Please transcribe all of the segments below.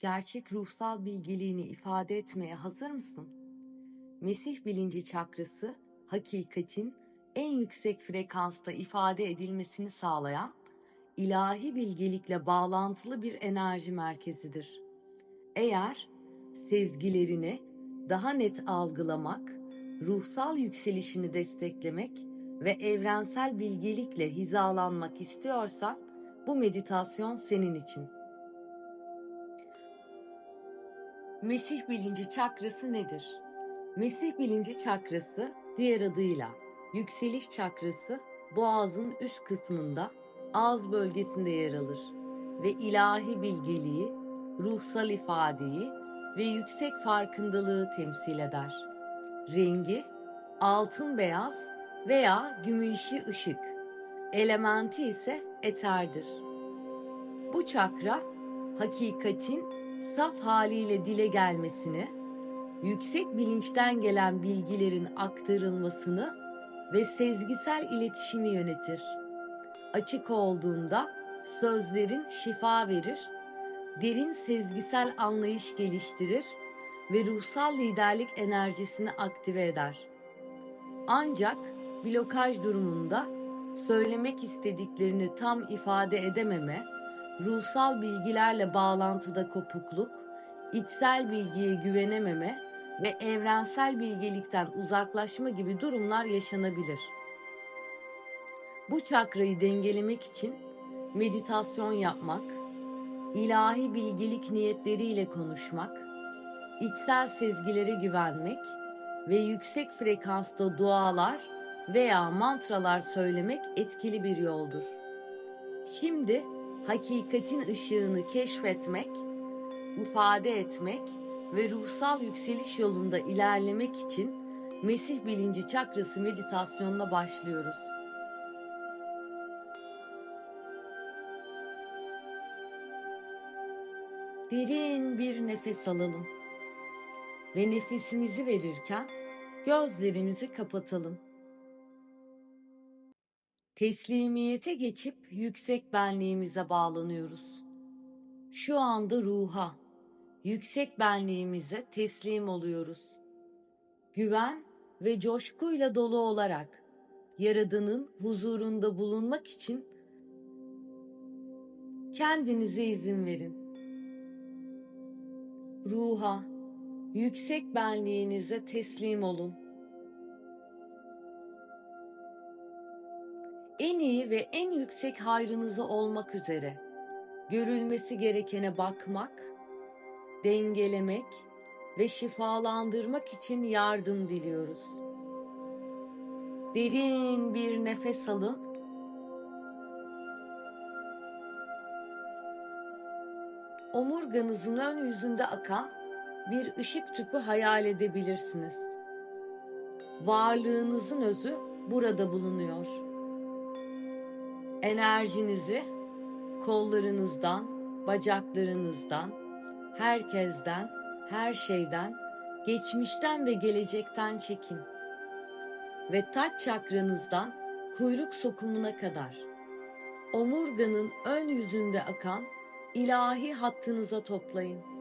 gerçek ruhsal bilgeliğini ifade etmeye hazır mısın? Mesih bilinci çakrası, hakikatin en yüksek frekansta ifade edilmesini sağlayan, ilahi bilgelikle bağlantılı bir enerji merkezidir. Eğer sezgilerini daha net algılamak, ruhsal yükselişini desteklemek ve evrensel bilgelikle hizalanmak istiyorsan bu meditasyon senin için. Mesih bilinci çakrası nedir? Mesih bilinci çakrası diğer adıyla yükseliş çakrası boğazın üst kısmında ağız bölgesinde yer alır ve ilahi bilgeliği, ruhsal ifadeyi ve yüksek farkındalığı temsil eder. Rengi altın beyaz veya gümüşi ışık. Elementi ise eterdir. Bu çakra hakikatin saf haliyle dile gelmesini, yüksek bilinçten gelen bilgilerin aktarılmasını ve sezgisel iletişimi yönetir. Açık olduğunda sözlerin şifa verir, derin sezgisel anlayış geliştirir ve ruhsal liderlik enerjisini aktive eder. Ancak blokaj durumunda söylemek istediklerini tam ifade edememe, ruhsal bilgilerle bağlantıda kopukluk, içsel bilgiye güvenememe ve evrensel bilgelikten uzaklaşma gibi durumlar yaşanabilir. Bu çakrayı dengelemek için meditasyon yapmak, ilahi bilgelik niyetleriyle konuşmak, içsel sezgilere güvenmek ve yüksek frekansta dualar veya mantralar söylemek etkili bir yoldur. Şimdi hakikatin ışığını keşfetmek, ifade etmek ve ruhsal yükseliş yolunda ilerlemek için Mesih bilinci çakrası meditasyonuna başlıyoruz. Derin bir nefes alalım ve nefesimizi verirken gözlerimizi kapatalım. Teslimiyete geçip yüksek benliğimize bağlanıyoruz. Şu anda ruha, yüksek benliğimize teslim oluyoruz. Güven ve coşkuyla dolu olarak Yaradan'ın huzurunda bulunmak için kendinize izin verin. Ruha, yüksek benliğinize teslim olun. İyi ve en yüksek hayrınızı olmak üzere görülmesi gerekene bakmak, dengelemek ve şifalandırmak için yardım diliyoruz. Derin bir nefes alın. Omurganızın ön yüzünde akan bir ışık tüpü hayal edebilirsiniz. Varlığınızın özü burada bulunuyor. Enerjinizi kollarınızdan, bacaklarınızdan, herkesten, her şeyden, geçmişten ve gelecekten çekin. Ve taç çakranızdan kuyruk sokumuna kadar omurganın ön yüzünde akan ilahi hattınıza toplayın.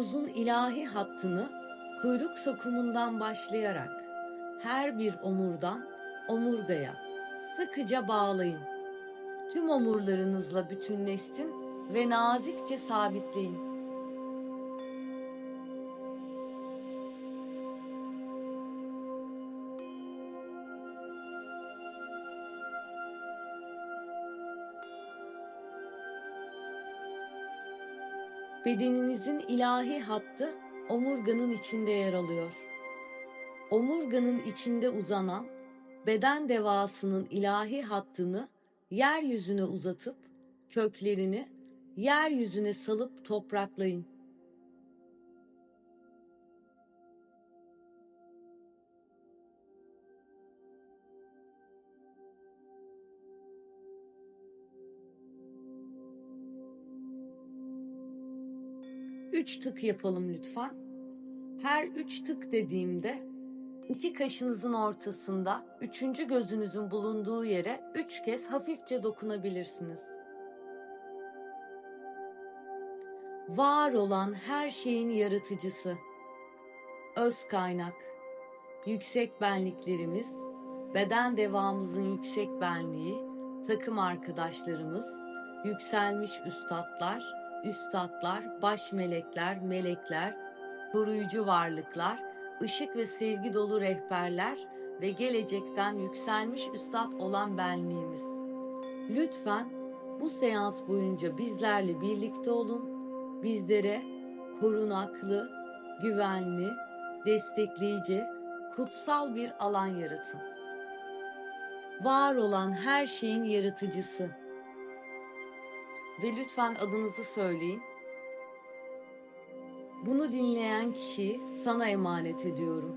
Ruhunuzun ilahi hattını kuyruk sokumundan başlayarak her bir omurdan omurgaya sıkıca bağlayın. Tüm omurlarınızla bütünleşsin ve nazikçe sabitleyin. Bedeninizin ilahi hattı omurganın içinde yer alıyor. Omurganın içinde uzanan beden devasının ilahi hattını yeryüzüne uzatıp köklerini yeryüzüne salıp topraklayın. Üç tık yapalım lütfen. Her üç tık dediğimde iki kaşınızın ortasında üçüncü gözünüzün bulunduğu yere üç kez hafifçe dokunabilirsiniz. Var olan her şeyin yaratıcısı, öz kaynak, yüksek benliklerimiz, beden devamımızın yüksek benliği, takım arkadaşlarımız, yükselmiş üstadlar, üstadlar, baş melekler, melekler, koruyucu varlıklar, ışık ve sevgi dolu rehberler ve gelecekten yükselmiş üstad olan benliğimiz. Lütfen bu seans boyunca bizlerle birlikte olun. Bizlere korunaklı, güvenli, destekleyici, kutsal bir alan yaratın. Var olan her şeyin yaratıcısı. Ve lütfen adınızı söyleyin. Bunu dinleyen kişiyi sana emanet ediyorum.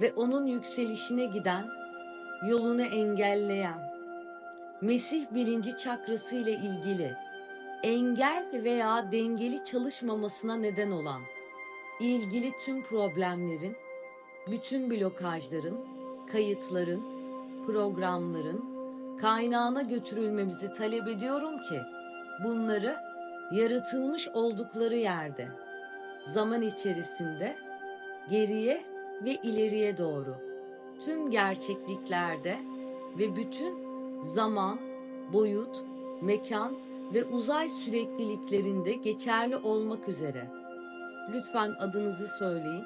Ve onun yükselişine giden, yolunu engelleyen, Mesih bilinci çakrası ile ilgili engel veya dengeli çalışmamasına neden olan ilgili tüm problemlerin, bütün blokajların, kayıtların, programların kaynağına götürülmemizi talep ediyorum ki bunları yaratılmış oldukları yerde, zaman içerisinde geriye ve ileriye doğru tüm gerçekliklerde ve bütün zaman, boyut, mekan ve uzay sürekliliklerinde geçerli olmak üzere. Lütfen adınızı söyleyin.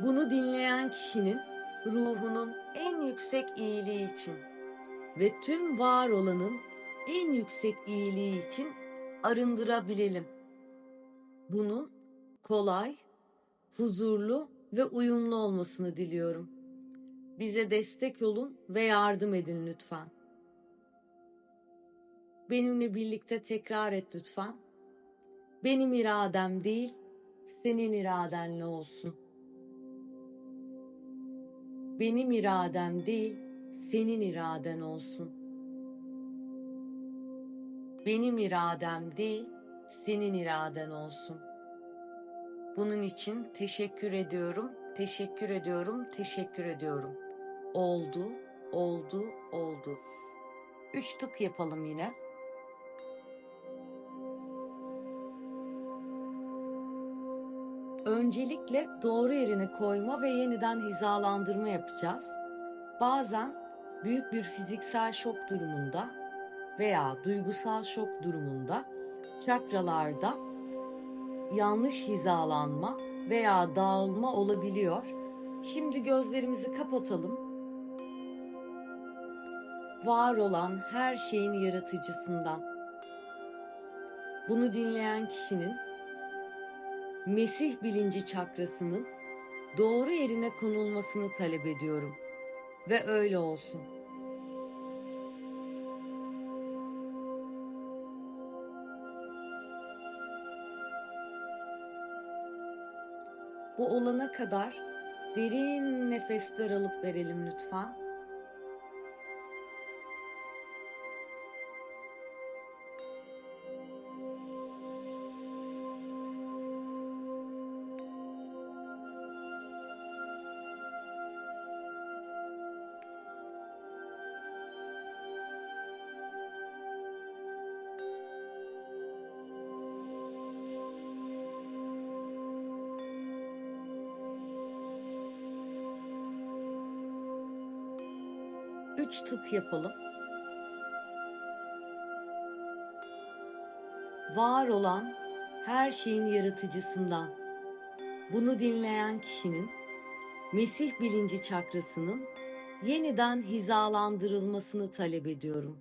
Bunu dinleyen kişinin ruhunun en yüksek iyiliği için ve tüm var olanın en yüksek iyiliği için arındırabilelim. Bunun kolay, huzurlu ve uyumlu olmasını diliyorum. Bize destek olun ve yardım edin lütfen. Benimle birlikte tekrar et lütfen. Benim iradem değil, senin iradenle olsun. Benim iradem değil, senin iraden olsun. Benim iradem değil, senin iraden olsun. Bunun için teşekkür ediyorum, teşekkür ediyorum, teşekkür ediyorum. Oldu, oldu, oldu. Üç tık yapalım yine. Öncelikle doğru yerine koyma ve yeniden hizalandırma yapacağız. Bazen büyük bir fiziksel şok durumunda veya duygusal şok durumunda çakralarda yanlış hizalanma veya dağılma olabiliyor. Şimdi gözlerimizi kapatalım. Var olan her şeyin yaratıcısından. Bunu dinleyen kişinin Mesih bilinci çakrasının doğru yerine konulmasını talep ediyorum ve öyle olsun. Bu olana kadar derin nefesler alıp verelim lütfen. Üç tık yapalım. Var olan her şeyin yaratıcısından. Bunu dinleyen kişinin Mesih bilinci çakrasının yeniden hizalandırılmasını talep ediyorum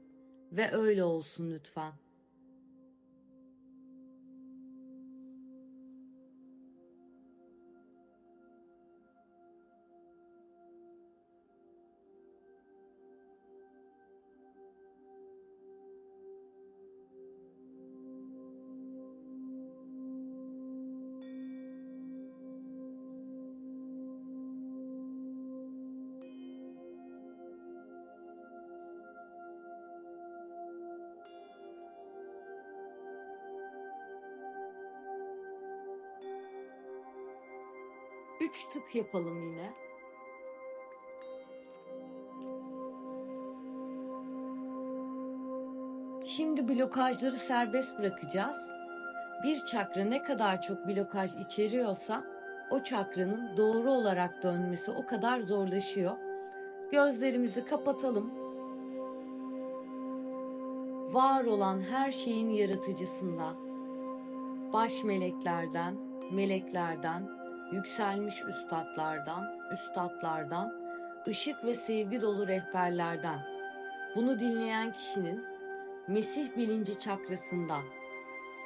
ve öyle olsun lütfen. 3 tık yapalım yine. Şimdi blokajları serbest bırakacağız. Bir çakra ne kadar çok blokaj içeriyorsa o çakranın doğru olarak dönmesi o kadar zorlaşıyor. Gözlerimizi kapatalım. Var olan her şeyin yaratıcısından, baş meleklerden, meleklerden, yükselmiş üstadlardan, üstadlardan, ışık ve sevgi dolu rehberlerden. Bunu dinleyen kişinin Mesih bilinci çakrasından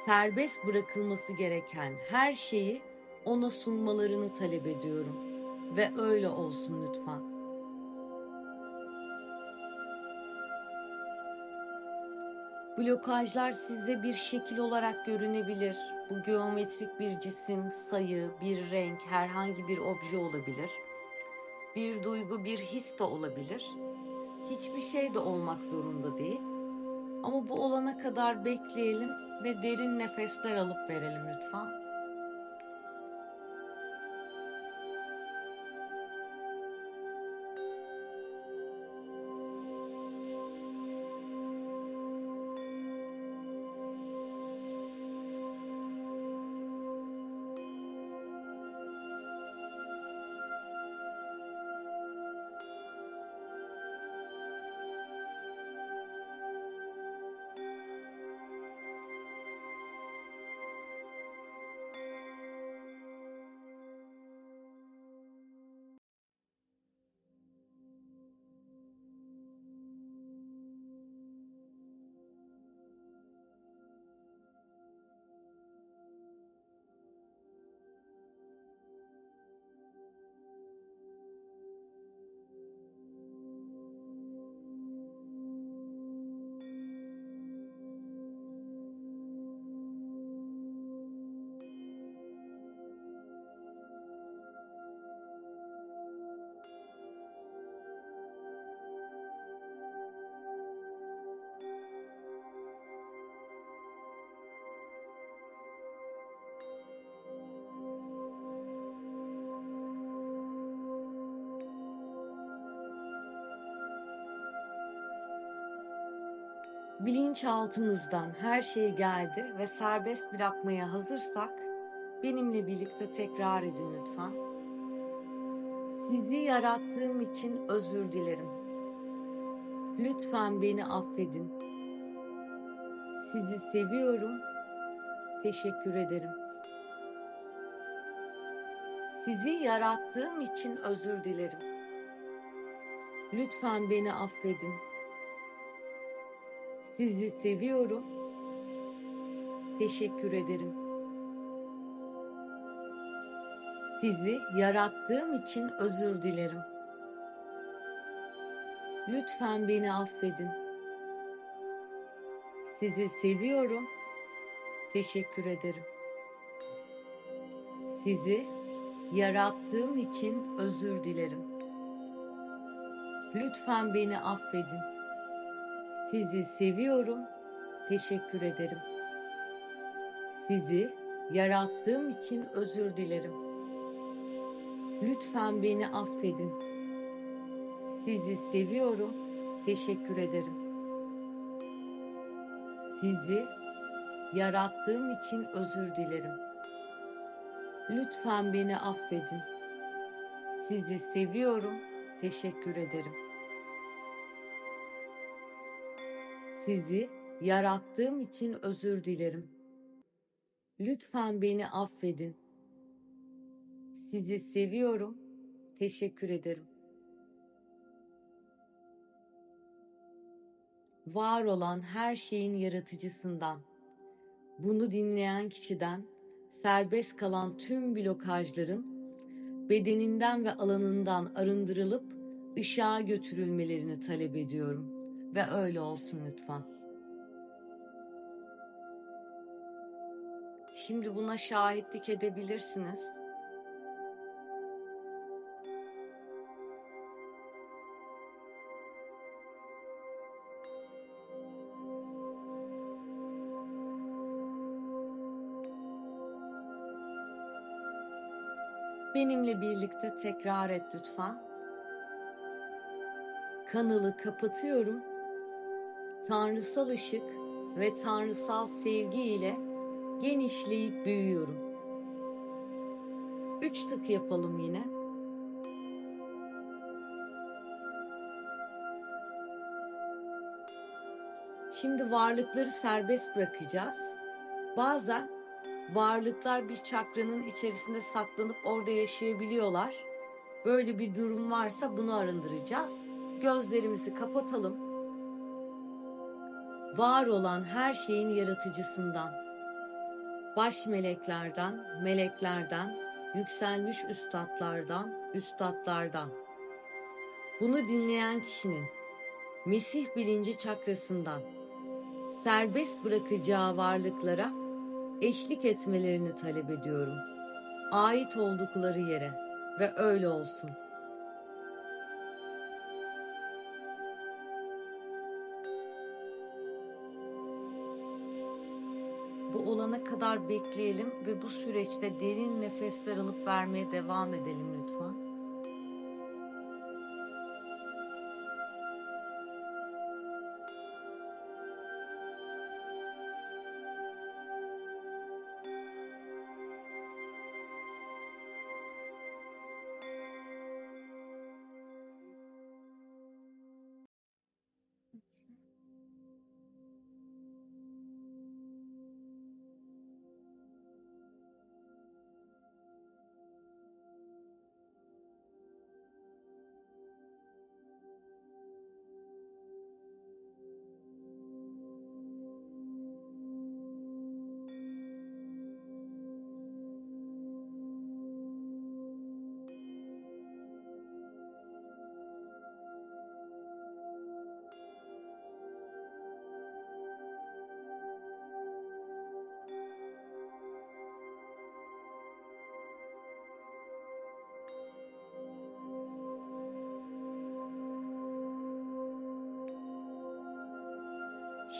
serbest bırakılması gereken her şeyi ona sunmalarını talep ediyorum ve öyle olsun lütfen. Blokajlar sizde bir şekil olarak görünebilir. Bu geometrik bir cisim, sayı, bir renk, herhangi bir obje olabilir. Bir duygu, bir his de olabilir. Hiçbir şey de olmak zorunda değil. Ama bu olana kadar bekleyelim ve derin nefesler alıp verelim lütfen. Bilinçaltınızdan her şey geldi ve serbest bırakmaya hazırsak benimle birlikte tekrar edin lütfen. Sizi yarattığım için özür dilerim. Lütfen beni affedin. Sizi seviyorum. Teşekkür ederim. Sizi yarattığım için özür dilerim. Lütfen beni affedin. Sizi seviyorum. Teşekkür ederim. Sizi yarattığım için özür dilerim. Lütfen beni affedin. Sizi seviyorum. Teşekkür ederim. Sizi yarattığım için özür dilerim. Lütfen beni affedin. Sizi seviyorum. Teşekkür ederim. Sizi yarattığım için özür dilerim. Lütfen beni affedin. Sizi seviyorum. Teşekkür ederim. Sizi yarattığım için özür dilerim. Lütfen beni affedin. Sizi seviyorum. Teşekkür ederim. Sizi yarattığım için özür dilerim. Lütfen beni affedin. Sizi seviyorum. Teşekkür ederim. Var olan her şeyin yaratıcısından, bunu dinleyen kişiden serbest kalan tüm blokajların bedeninden ve alanından arındırılıp ışığa götürülmelerini talep ediyorum ve öyle olsun lütfen. Şimdi buna şahitlik edebilirsiniz. Benimle birlikte tekrar et lütfen. Kanalı kapatıyorum. Tanrısal ışık ve tanrısal sevgi ile genişleyip büyüyorum. Üç tık yapalım yine. Şimdi varlıkları serbest bırakacağız. Bazen varlıklar bir çakranın içerisinde saklanıp orada yaşayabiliyorlar. Böyle bir durum varsa bunu arındıracağız. Gözlerimizi kapatalım. Var olan her şeyin yaratıcısından, baş meleklerden, meleklerden, yükselmiş üstadlardan, üstadlardan. Bunu dinleyen kişinin Mesih bilinci çakrasından serbest bırakacağı varlıklara eşlik etmelerini talep ediyorum. Ait oldukları yere ve öyle olsun. Olana kadar bekleyelim ve bu süreçte derin nefesler alıp vermeye devam edelim lütfen.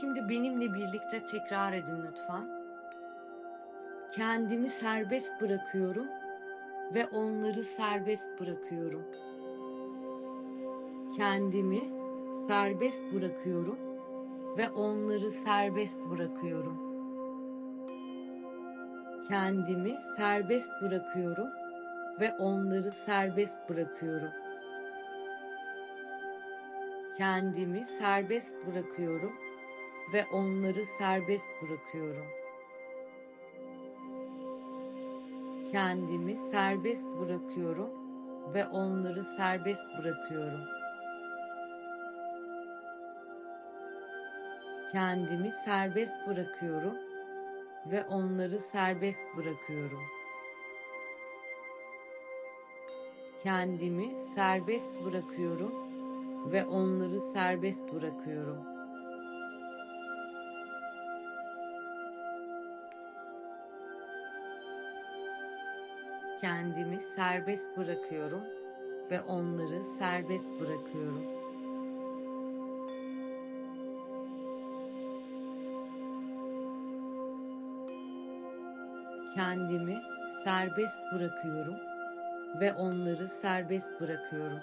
Şimdi benimle birlikte tekrar edin lütfen. Kendimi serbest bırakıyorum ve onları serbest bırakıyorum. Kendimi serbest bırakıyorum ve onları serbest bırakıyorum. Kendimi serbest bırakıyorum ve onları serbest bırakıyorum. Kendimi serbest bırakıyorum ve onları serbest bırakıyorum. Kendimi serbest bırakıyorum ve onları serbest bırakıyorum. Kendimi serbest bırakıyorum ve onları serbest bırakıyorum. Kendimi serbest bırakıyorum ve onları serbest bırakıyorum. Kendimi serbest bırakıyorum ve onları serbest bırakıyorum. Kendimi serbest bırakıyorum ve onları serbest bırakıyorum.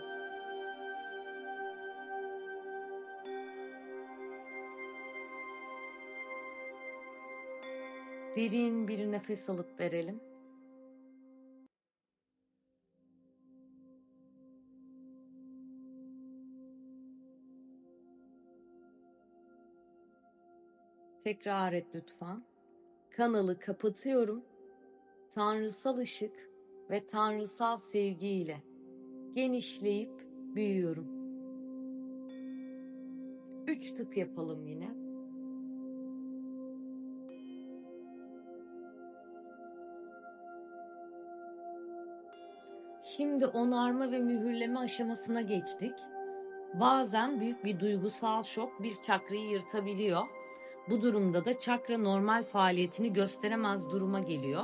Derin bir nefes alıp verelim. Tekrar et lütfen. Kanalı kapatıyorum. Tanrısal ışık ve tanrısal sevgi ile genişleyip büyüyorum. Üç tık yapalım yine. Şimdi onarma ve mühürleme aşamasına geçtik. Bazen büyük bir duygusal şok bir çakrayı yırtabiliyor. Bu durumda da çakra normal faaliyetini gösteremez duruma geliyor.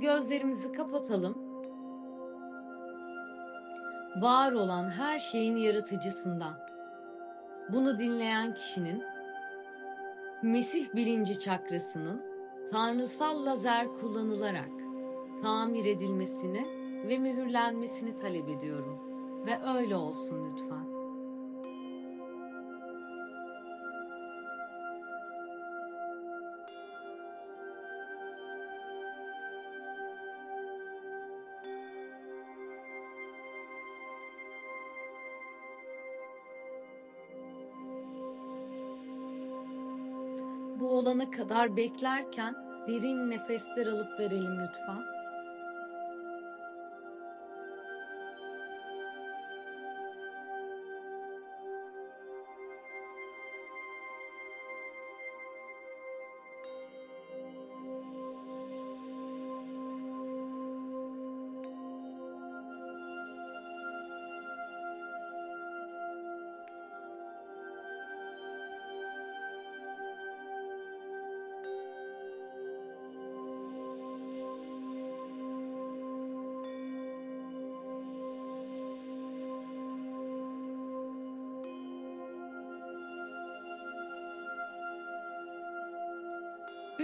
Gözlerimizi kapatalım. Var olan her şeyin yaratıcısından. Bunu dinleyen kişinin Mesih bilinci çakrasının tanrısal lazer kullanılarak tamir edilmesini ve mühürlenmesini talep ediyorum. Ve öyle olsun lütfen. Olana kadar beklerken derin nefesler alıp verelim lütfen.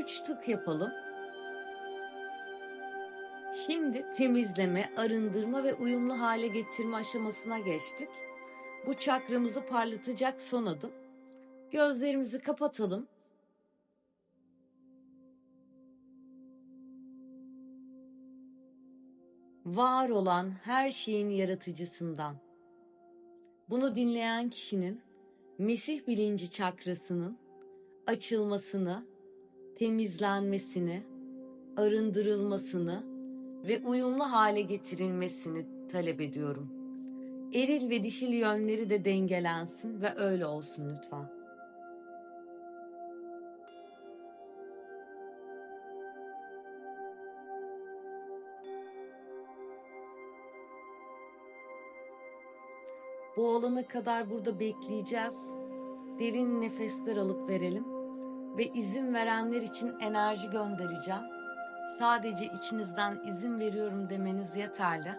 Üç tık yapalım. Şimdi temizleme, arındırma ve uyumlu hale getirme aşamasına geçtik. Bu çakramızı parlatacak son adım. Gözlerimizi kapatalım. Var olan her şeyin yaratıcısından. Bunu dinleyen kişinin Mesih bilinci çakrasının açılmasını, temizlenmesini, arındırılmasını ve uyumlu hale getirilmesini talep ediyorum. Eril ve dişil yönleri de dengelensin ve öyle olsun lütfen. Bu olana kadar burada bekleyeceğiz. Derin nefesler alıp verelim ve izin verenler için enerji göndereceğim. Sadece içinizden izin veriyorum demeniz yeterli.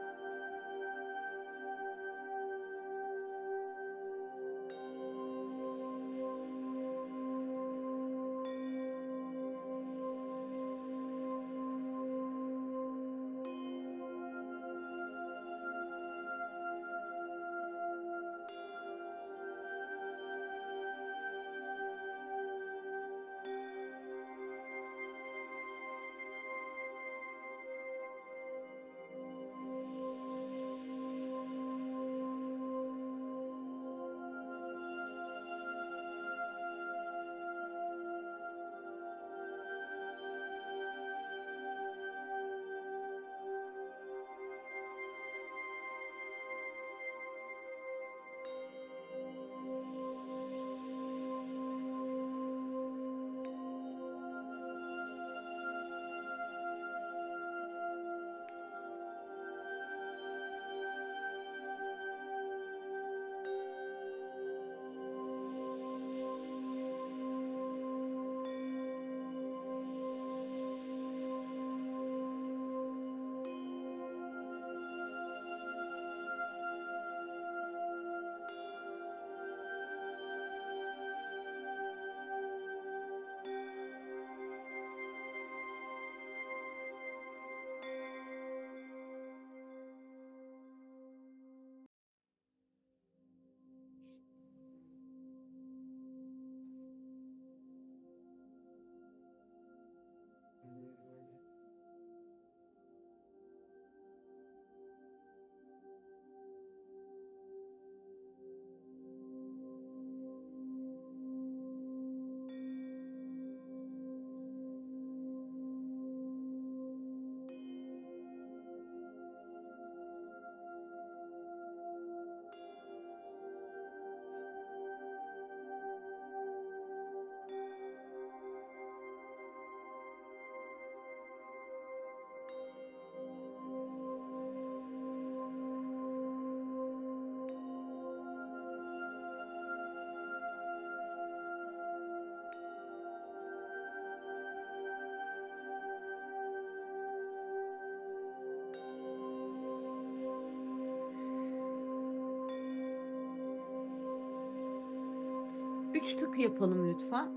Üç tık yapalım lütfen.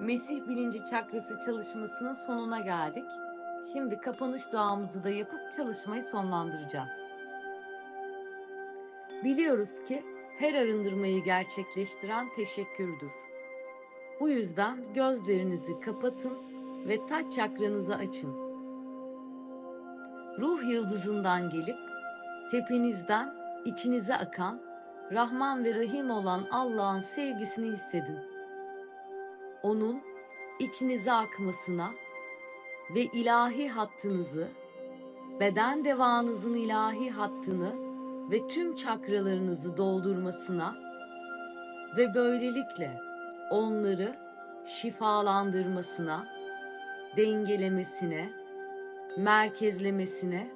Mesih bilinci çakrası çalışmasının sonuna geldik. Şimdi kapanış duamızı da yapıp çalışmayı sonlandıracağız. Biliyoruz ki her arındırmayı gerçekleştiren teşekkürdür. Bu yüzden gözlerinizi kapatın ve taç çakranızı açın. Ruh yıldızından gelip tepenizden içinize akan Rahman ve Rahim olan Allah'ın sevgisini hissedin. Onun içinize akmasına ve ilahi hattınızı, beden devanızın ilahi hattını ve tüm çakralarınızı doldurmasına ve böylelikle onları şifalandırmasına, dengelemesine, merkezlemesine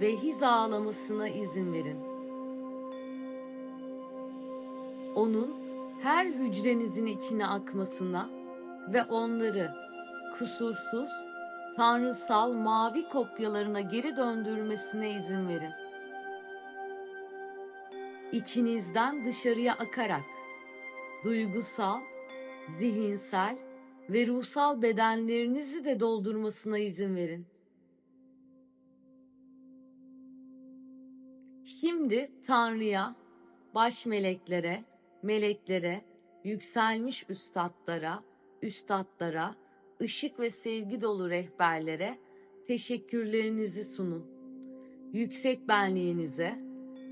ve hizalamasına izin verin. Onun her hücrenizin içine akmasına ve onları kusursuz, tanrısal mavi kopyalarına geri döndürmesine izin verin. İçinizden dışarıya akarak duygusal, zihinsel ve ruhsal bedenlerinizi de doldurmasına izin verin. Şimdi Tanrı'ya, baş meleklere, meleklere, yükselmiş üstadlara, üstadlara, ışık ve sevgi dolu rehberlere teşekkürlerinizi sunun. Yüksek benliğinize,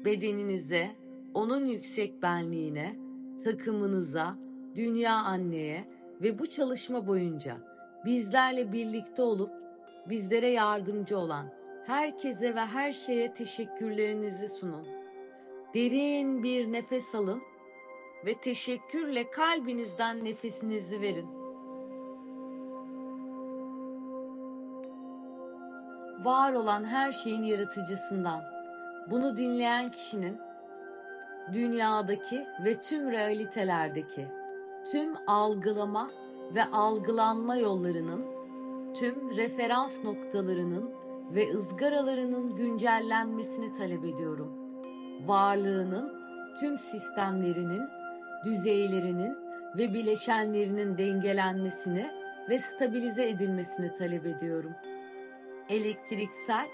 bedeninize, onun yüksek benliğine, takımınıza, dünya anneye ve bu çalışma boyunca bizlerle birlikte olup bizlere yardımcı olan herkese ve her şeye teşekkürlerinizi sunun. Derin bir nefes alın ve teşekkürle kalbinizden nefesinizi verin. Var olan her şeyin yaratıcısından bunu dinleyen kişinin dünyadaki ve tüm realitelerdeki tüm algılama ve algılanma yollarının tüm referans noktalarının ve ızgaralarının güncellenmesini talep ediyorum. Varlığının tüm sistemlerinin, düzeylerinin ve bileşenlerinin dengelenmesini ve stabilize edilmesini talep ediyorum. Elektriksel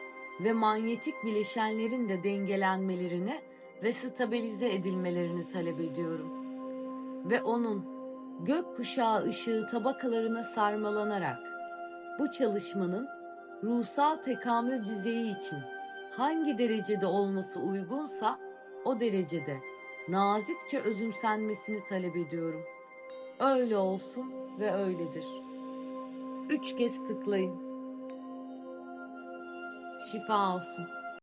ve manyetik bileşenlerin de dengelenmelerini ve stabilize edilmelerini talep ediyorum. Ve onun gökkuşağı ışığı tabakalarına sarmalanarak bu çalışmanın ruhsal tekamül düzeyi için hangi derecede olması uygunsa o derecede nazikçe özümsenmesini talep ediyorum. Öyle olsun ve öyledir. Üç kez tıklayın. Şifa olsun.